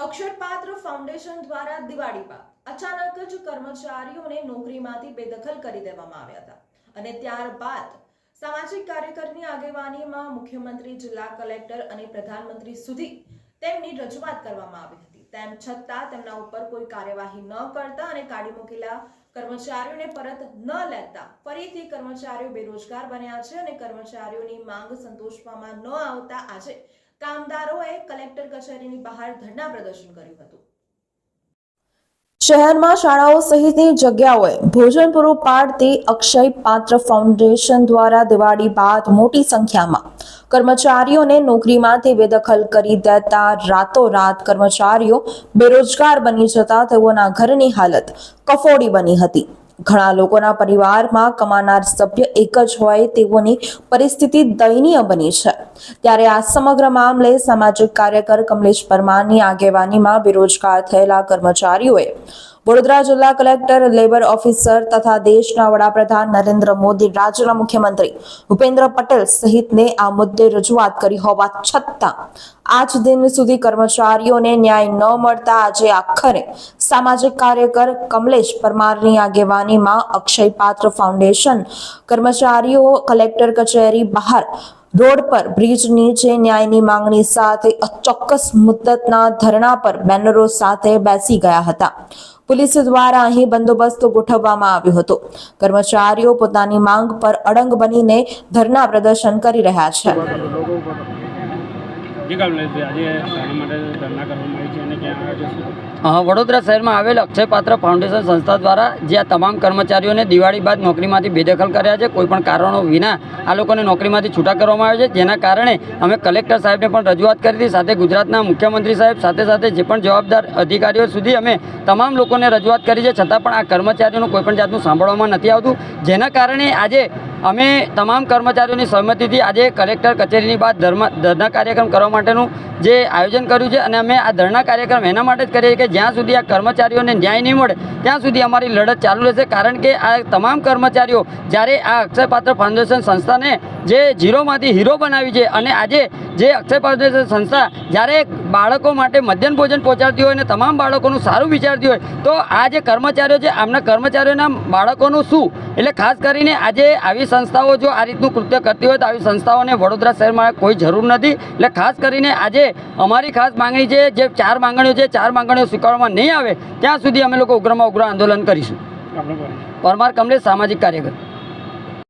અક્ષરપાત્ર foundation દ્વારા દિવાળી બાદ અચાનક જ કર્મચારીઓને નોકરીમાંથી બેદખલ કરી દેવામાં આવ્યા હતા. અને ત્યારબાદ સામાજિક કાર્યકરની આગેવાનીમાં મુખ્યમંત્રી, જિલ્લા કલેક્ટર અને પ્રધાનમંત્રી સુધી તેમની રજૂઆત કરવામાં આવી હતી. તેમ છતાં તેમના ઉપર કોઈ કાર્યવાહી ન કરતા અને કાઢી મૂકેલા કર્મચારીઓને પરત ન લેતા ફરીથી કર્મચારીઓ બેરોજગાર બન્યા છે અને કર્મચારીઓની માંગ સંતોષવામાં ન આવતા આજે કામદારોએ કલેક્ટર કચેરીની બહાર ધરના પ્રદર્શન કર્યું હતું. શહેરમાં શાળાઓ સહિતની જગ્યાઓએ ભોજન પૂરું પાડતી અક્ષય પાત્ર ફાઉન્ડેશન દ્વારા દિવાળી બાદ મોટી સંખ્યામાં કર્મચારીઓને નોકરીમાંથી બેદખલ કરી દેતા રાતોરાત કર્મચારીઓ બેરોજગાર બની જતા તેઓના ઘરની હાલત કફોડી બની હતી. ઘણા લોકોના પરિવારમાં કમાનાર સભ્ય એક જ હોય તેઓની પરિસ્થિતિ દયનીય બની છે. ત્યારે આ સમગ્ર મામલે સામાજિક કાર્યકર કમલેશ પરમારની આગેવાનીમાં બેરોજગાર થયેલા કર્મચારીઓએ વડોદરા જિલ્લા કલેક્ટર, લેબર ઓફિસર તથા દેશના વડાપ્રધાન નરેન્દ્ર મોદી, રાજ્યના મુખ્યમંત્રી ભૂપેન્દ્ર પટેલ સહિતને આ મુદ્દે રજૂઆત કરી હોવા છતાં આજ દિન સુધી કર્મચારીઓને ન્યાય ન મળતા આજે આખરે સામાજિક કાર્યકર કમલેશ પરમારની આગેવાનીમાં અક્ષય પાત્ર ફાઉન્ડેશન કર્મચારીઓ, કલેક્ટર કચેરી બહાર રોડ પર બ્રિજ નીચે ન્યાયની માંગણી સાથે અચોક્કસ મુદ્દતના ધરણા પર બેનરો સાથે બેસી ગયા હતા. પોલીસ દ્વારા અહીં બંદોબસ્ત ગોઠવવામાં આવ્યો હતો. કર્મચારીઓ પોતાની માંગ પર અડંગ બનીને ધરણા પ્રદર્શન કરી રહ્યા છે. વડોદરા શહેરમાં આવેલ અક્ષયપાત્ર ફાઉન્ડેશન સંસ્થા દ્વારા જે આ તમામ કર્મચારીઓને દિવાળી બાદ નોકરીમાંથી બેદખલ કર્યા છે, કોઈપણ કારણો વિના આ લોકોને નોકરીમાંથી છૂટા કરવામાં આવે છે. જેના કારણે અમે કલેક્ટર સાહેબને પણ રજૂઆત કરી હતી, સાથે ગુજરાતના મુખ્યમંત્રી સાહેબ સાથે સાથે જે પણ જવાબદાર અધિકારીઓ સુધી અમે તમામ લોકોને રજૂઆત કરી છે. છતાં પણ આ કર્મચારીઓનું કોઈપણ જાતનું સાંભળવામાં નથી આવતું. જેના કારણે આજે અમે તમામ કર્મચારીઓની સહમતિથી આજે કલેક્ટર કચેરીની બહાર ધરના કાર્યક્રમ કરવા માટેનું જે આયોજન કર્યું છે અને અમે આ ધરના કાર્યક્રમ એના માટે જ કરીએ કે જ્યાં સુધી આ કર્મચારીઓને ન્યાય નહીં મળે, ત્યાં સુધી અમારી લડત ચાલુ રહેશે. કારણ કે આ તમામ કર્મચારીઓ જ્યારે આ અક્ષયપાત્ર ફાઉન્ડેશન સંસ્થાને જે ઝીરોમાંથી હીરો બનાવી છે અને આજે જે અક્ષય ફાઉન્ડેશન સંસ્થા જ્યારે બાળકો માટે મધ્યાહન ભોજન પહોંચાડતી હોય અને તમામ બાળકોનું સારું વિચારતી હોય તો આ જે કર્મચારીઓ છે આમના કર્મચારીઓના બાળકોનું શું? એટલે ખાસ કરીને આજે આવી સંસ્થાઓ જો આ રીતનું કૃત્ય કરતી હોય તો આવી સંસ્થાઓને વડોદરા શહેરમાં કોઈ જરૂર નથી. એટલે ખાસ કરીને આજે અમારી ખાસ માંગણી છે જે ચાર માંગણીઓ છે ચાર માંગણીઓ સ્વીકારવામાં નહીં આવે ત્યાં સુધી અમે લોકો ઉગ્રમાં ઉગ્ર આંદોલન કરીશું. પરમાર કમલેશ સામાજિક કાર્યકર.